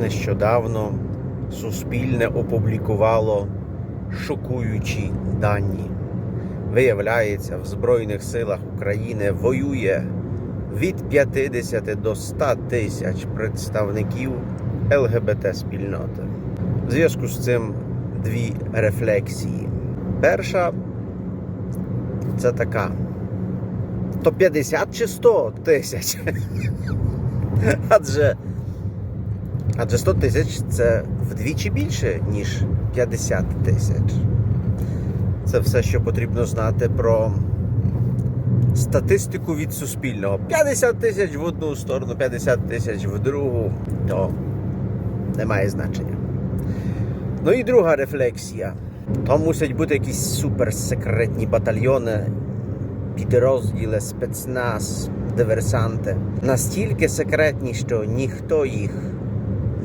Нещодавно Суспільне опублікувало шокуючі дані. Виявляється, в Збройних силах України воює від 50 до 100 тисяч представників ЛГБТ спільноти. В зв'язку з цим дві рефлексії. Перша це така. То 50 чи 100 тисяч? Адже, адже 100 тисяч це вдвічі більше, ніж 50 тисяч. Це все, що потрібно знати про статистику від Суспільного. 50 тисяч в одну сторону, 50 тисяч в другу, то не має значення. Ну і друга рефлексія. То мусять бути якісь суперсекретні батальйони, підрозділи, спецназ, диверсанти. Настільки секретні, що ніхто їх